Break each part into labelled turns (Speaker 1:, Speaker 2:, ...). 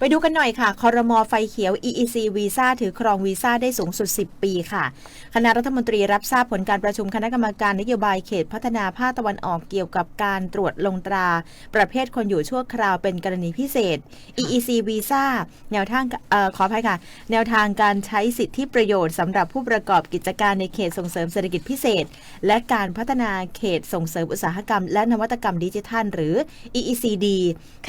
Speaker 1: ไปดูกันหน่อยค่ะคอรมอไฟเขียว EEC วีซ่าถือครองวีซ่าได้สูงสุด 10 ปีค่ะ คณะรัฐมนตรีรับทราบผลการประชุมคณะกรรมการนโยบายเขตพัฒนาภาคตะวันออกเกี่ยวกับการตรวจลงตรา ประเภทคนอยู่ชั่วคราวเป็นกรณีพิเศษ EEC วีซ่าแนวทางออขออภัยค่ะ แนวทางการใช้สิทธิประโยชน์สำหรับผู้ประกอบกิจการในเขตส่งเสริมเศรษฐกิจพิเศษ และการพัฒนาเขตส่งเสริมอุตสาหกรรม และนวัตกรรมดิจิทัล หรือ EECD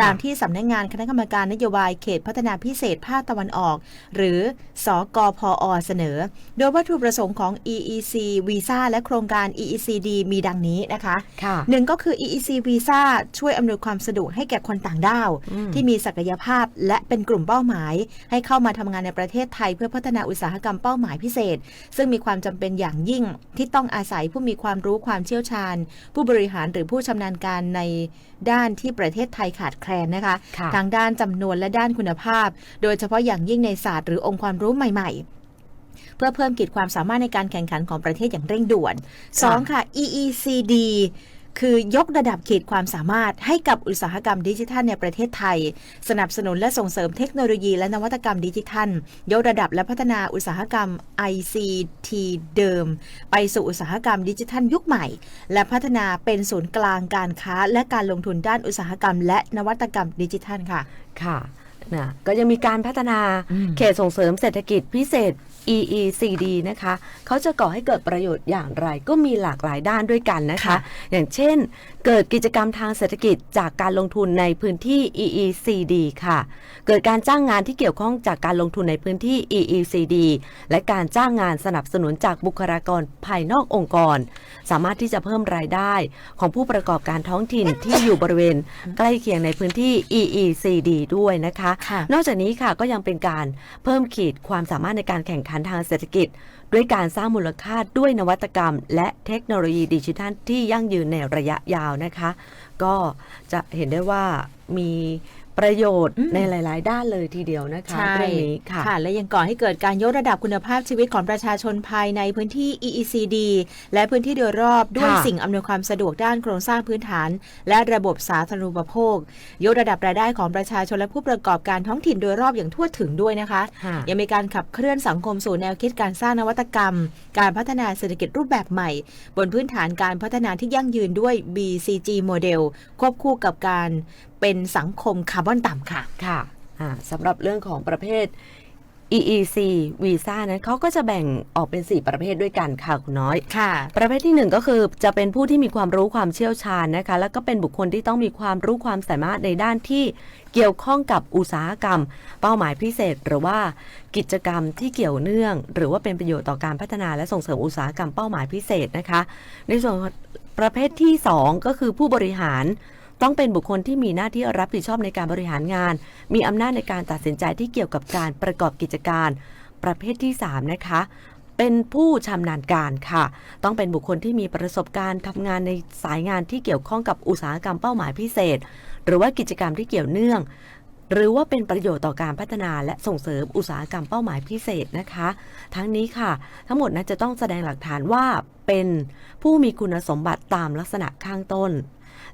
Speaker 1: ตามที่สำนักงานคณะกรรมการนโยบายเขตพัฒนาพิเศษภาคตะวันออก หรือสกพอเสนอ โดยวัตถุประสงค์ของ EEC วีซ่าและโครงการ EECD มีดังนี้นะคะ
Speaker 2: ค่ะ
Speaker 1: หนึ่งก็คือ EEC Visa ช่วยอำนวยความสะดวกให้แก่คนต่างด้าว
Speaker 2: อืม
Speaker 1: ที่มีศักยภาพและเป็นกลุ่มเป้าหมาย ให้เข้ามาทำงานในประเทศไทย เพื่อพัฒนาอุตสาหกรรมเป้าหมายพิเศษ ซึ่งมีความจำเป็นอย่างยิ่งที่ต้องอาศัยผู้มีความรู้ความเชี่ยวชาญ ผู้บริหารหรือผู้ชำนาญการในด้านที่ประเทศไทยขาดแคลนนะคะ
Speaker 2: ค่ะ
Speaker 1: ทางด้านจำนวนและด้านคุณภาพ โดยเฉพาะอย่างยิ่งในศาสตร์หรือองค์ความรู้ใหม่ ๆเพื่อเพิ่มขีดความสามารถในการแข่งขันของประเทศอย่างเร่งด่วน 2 ค่ะ EECD คือยกระดับขีดความสามารถให้กับอุตสาหกรรมดิจิทัลในประเทศไทย สนับสนุนและส่งเสริมเทคโนโลยีและนวัตกรรมดิจิทัล ยกระดับและพัฒนาอุตสาหกรรม ICT เดิม ไปสู่อุตสาหกรรมดิจิทัลยุคใหม่ และพัฒนาเป็นศูนย์กลางการค้า และการลงทุนด้านอุตสาหกรรม และนวัตกรรมดิจิทัลค่ะ
Speaker 2: ค่ะ นะก็ยังมีการพัฒนา
Speaker 1: อืม
Speaker 2: เขตส่งเสริมเศรษฐกิจพิเศษ EECD นะคะเขาจะก่อให้เกิดประโยชน์อย่างไรก็มีหลากหลายด้านด้วยกันนะคะ
Speaker 1: ค่ะ
Speaker 2: อย่างเช่น เกิดกิจกรรมทางเศรษฐกิจจากการลงทุนในพื้นที่ EECD ค่ะ เกิดการจ้างงานที่เกี่ยวข้องจากการลงทุนในพื้นที่ EECD และการจ้างงานสนับสนุนจากบุคลากรภายนอกองค์กร สามารถที่จะเพิ่มรายได้ของผู้ประกอบการท้องถิ่นที่อยู่บริเวณ ใกล้เคียงในพื้นที่ EECD ด้วยนะคะ
Speaker 1: ค่ะ
Speaker 2: นอกจากนี้ค่ะก็ยังเป็นการเพิ่มขีดความสามารถในการแข่งขันทางเศรษฐกิจ ด้วยการสร้างมูลค่าด้วยนวัตกรรม และเทคโนโลยีดิจิทัลที่ยั่งยืนในระยะยาวนะคะ ก็จะเห็นได้ว่ามี ประโยชน์
Speaker 1: อืม
Speaker 2: ในหลาย ๆ ด้านเลยทีเดียวนะคะ
Speaker 1: ใช่
Speaker 2: เรื่องนี้ค่ะ
Speaker 1: ค่ะ และยังก่อให้เกิดการยกระดับคุณภาพชีวิตของประชาชนภายในพื้นที่ EECD และพื้นที่โดยรอบด้วย
Speaker 2: ค่ะ
Speaker 1: สิ่งอำนวยความสะดวกด้านโครงสร้างพื้นฐาน และระบบสาธารณูปโภค ยกระดับรายได้ของประชาชนและผู้ประกอบการท้องถิ่นโดยรอบอย่างทั่วถึงด้วยนะคะ
Speaker 2: ค่ะ
Speaker 1: ยังมีการขับเคลื่อนสังคมสู่แนวคิดการสร้างนวัตกรรม การพัฒนาเศรษฐกิจรูปแบบใหม่ บนพื้นฐานการพัฒนาที่ยั่งยืนด้วย BCG โมเดลควบคู่กับการเป็นสังคมคาร์บอนต่ำค่ะ
Speaker 2: ค่ะอ่าสำหรับเรื่องของประเภท EEC วีซ่านั้นเขาก็จะแบ่งออกเป็น 4 ประเภทด้วยกันค่ะคุณน้อย
Speaker 1: ค่ะ
Speaker 2: ประเภทที่ 1 ก็คือจะเป็นผู้ที่มีความรู้ความเชี่ยวชาญนะคะ แล้วก็เป็นบุคคลที่ต้องมีความรู้ความสามารถในด้านที่เกี่ยวข้องกับอุตสาหกรรม เป้าหมายพิเศษ หรือว่ากิจกรรมที่เกี่ยวเนื่อง หรือว่าเป็นประโยชน์ต่อการพัฒนาและส่งเสริมอุตสาหกรรมเป้าหมายพิเศษนะคะ ในส่วนของประเภทที่ 2 ก็คือผู้บริหาร ต้องเป็นบุคคลที่มีหน้าที่รับผิดชอบในการบริหารงาน มีอำนาจในการตัดสินใจที่เกี่ยวกับการประกอบกิจการ ประเภทที่ 3 นะคะเป็นผู้ชำนาญการค่ะ ต้องเป็นบุคคลที่มีประสบการณ์ทำงานในสายงานที่เกี่ยวข้องกับอุตสาหกรรมเป้าหมายพิเศษ หรือว่ากิจกรรมที่เกี่ยวเนื่อง หรือว่าเป็นประโยชน์ต่อการพัฒนาและส่งเสริมอุตสาหกรรมเป้าหมายพิเศษนะคะ ทั้งนี้ค่ะ ทั้งหมดนั้นจะต้องแสดงหลักฐานว่าเป็นผู้มีคุณสมบัติตามลักษณะข้างต้น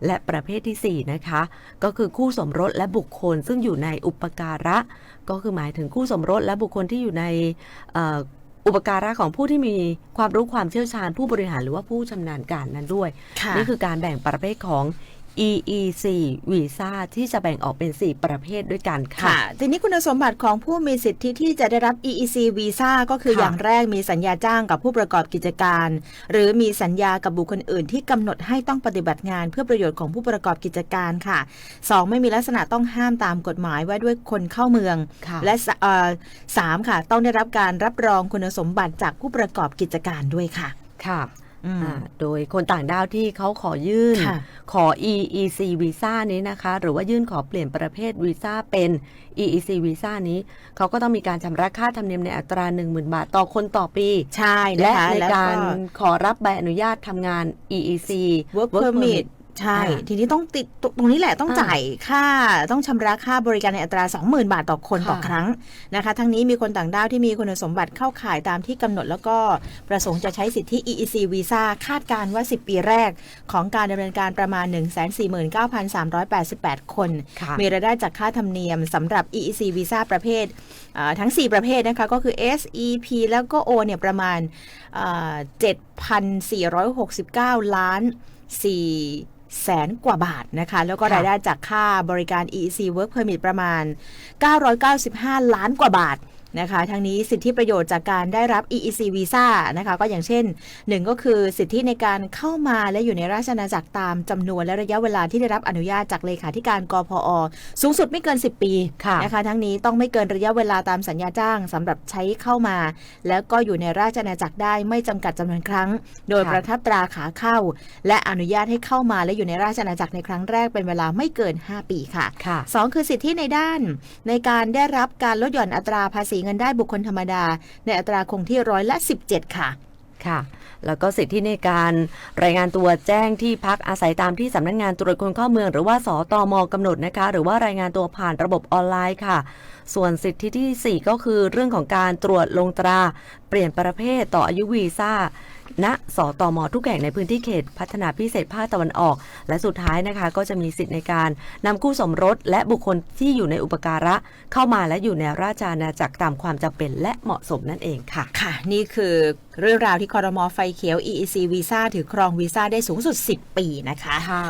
Speaker 2: และประเภททีสี่ 4 นะคะ ก็คือคู่สมรสและบุคคล ซึ่งอยู่ในอุปการะ ก็คือหมายถึงคู่สมรสและบุคคลที่อยู่ในเอ่ออุปการะของผู้ที่มีความรู้ความเชี่ยวชาญผู้บริหารหรือว่าผู้ชำนาญการนั้นด้วย
Speaker 1: ค่ะ
Speaker 2: นี่คือการแบ่งประเภทของ EEC วีซ่าที่จะแบ่งออกเป็น 4 ประเภทด้วยกันค่ะ
Speaker 1: ค่ะ ทีนี้คุณสมบัติของผู้มีสิทธิที่จะได้รับ EEC วีซ่าก็คือ
Speaker 2: ค่ะ
Speaker 1: อย่างแรกมีสัญญาจ้างกับผู้ประกอบกิจการ หรือมีสัญญากับบุคคลอื่น ที่กำหนดให้ต้องปฏิบัติงานเพื่อประโยชน์ของผู้ประกอบกิจการค่ะ 2. ไม่มีลักษณะต้องห้ามตามกฎหมายว่าด้วยคนเข้าเมือง
Speaker 2: ค่ะ
Speaker 1: และสเอ่อสามค่ะ ต้องได้รับการรับรองคุณสมบัติจากผู้ประกอบกิจการด้วยค่ะ
Speaker 2: ค่ะ
Speaker 1: อืม
Speaker 2: อ่า โดยคนต่างด้าวที่เขาขอยื่น
Speaker 1: ค่ะ
Speaker 2: ขอ EEC วีซ่านี้นะคะ หรือว่ายื่นขอเปลี่ยนประเภทวีซ่าเป็น EEC วีซ่านี้ เขาก็ต้องมีการชำระค่าธรรมเนียมในอัตรา 10,000 บาทต่อคนต่อปี
Speaker 1: ใช่
Speaker 2: และ
Speaker 1: นะคะ
Speaker 2: ใน
Speaker 1: แล้ว
Speaker 2: การขอรับใบอนุญาตทำงาน EEC
Speaker 1: Work Permit ใช่
Speaker 2: อ่า
Speaker 1: ทีนี้ต้องติดตรงนี้แหละต้อง
Speaker 2: อ่า
Speaker 1: จ่ายค่าต้องชำระค่าบริการในอัตรา 20,000 บาทต่อคน
Speaker 2: ค่ะ
Speaker 1: ต่อครั้งนะคะ ทั้งนี้มีคนต่างด้าวที่มีคุณสมบัติเข้าข่ายตามที่กำหนด แล้วก็ประสงค์จะใช้สิทธิ EEC Visa คาดการณ์ว่า 10 ปีแรก ของการดำเนินการประมาณ 149,388 คน
Speaker 2: ค่ะ
Speaker 1: มีรายได้จากค่าธรรมเนียมสำหรับ EEC Visa ประเภทอ่าทั้ง 4 ประเภทนะคะก็คือ S E P แล้วก็ O เนี่ยประมาณอ่า7,469 ล้าน4 แสนกว่าบาทนะคะ แล้วก็
Speaker 2: ค่ะ
Speaker 1: รายได้จากค่าบริการ EEC Work Permit ประมาณ 995 ล้านกว่าบาท นะคะทั้งนี้สิทธิประโยชน์จากการได้รับ EEC Visa นะคะก็อย่างเช่นหนึ่งก็คือสิทธิในการเข้ามาและอยู่ในราชอาณาจักรตามจำนวนและระยะเวลาที่ได้รับอนุญาตจากเลขาธิการกพอ สูงสุดไม่เกิน 10 ปี
Speaker 2: ค่ะ
Speaker 1: นะคะทั้งนี้ต้องไม่เกินระยะเวลาตามสัญญาจ้างสำหรับใช้เข้ามา แล้วก็อยู่ในราชอาณาจักรได้ไม่จำกัดจำนวนครั้ง โดย
Speaker 2: ค่ะ
Speaker 1: ประทับตราขาเข้า และอนุญาตให้เข้ามาและอยู่ในราชอาณาจักรในครั้งแรกเป็นเวลาไม่เกิน 5 ปีค่ะ
Speaker 2: ค่ะ
Speaker 1: สองคือสิทธิในด้าน ในการได้รับการลดหย่อนอัตราภาษีเงินได้บุคคลธรรมดา ในอัตราคงที่ร้อยละ 17 ค่ะ
Speaker 2: ค่ะ แล้วก็สิทธิในการรายงานตัวแจ้งที่พักอาศัยตามที่สำนักงานตรวจคนเข้าเมือง หรือว่าสตมกำหนดนะคะ หรือว่ารายงานตัวผ่านระบบออนไลน์ค่ะส่วนสิทธิที่ 4 ก็คือเรื่องของการตรวจลงตรา เปลี่ยนประเภทต่ออายุวีซ่าณสตมทุกแห่งในพื้นที่เขตพัฒนาพิเศษภาคตะวันออก และสุดท้ายนะคะก็จะมีสิทธิในการนำคู่สมรส และบุคคลที่อยู่ในอุปการะเข้ามาและอยู่ในราชอาณาจักรตามความจำเป็นและเหมาะสมนั่นเองค่ะ
Speaker 1: ค่ะ นี่คือเรื่องราวที่คอรมอไฟเขียว EEC วีซ่าถือครองวีซ่าได้สูงสุด 10 ปีนะคะ
Speaker 2: ค่ะ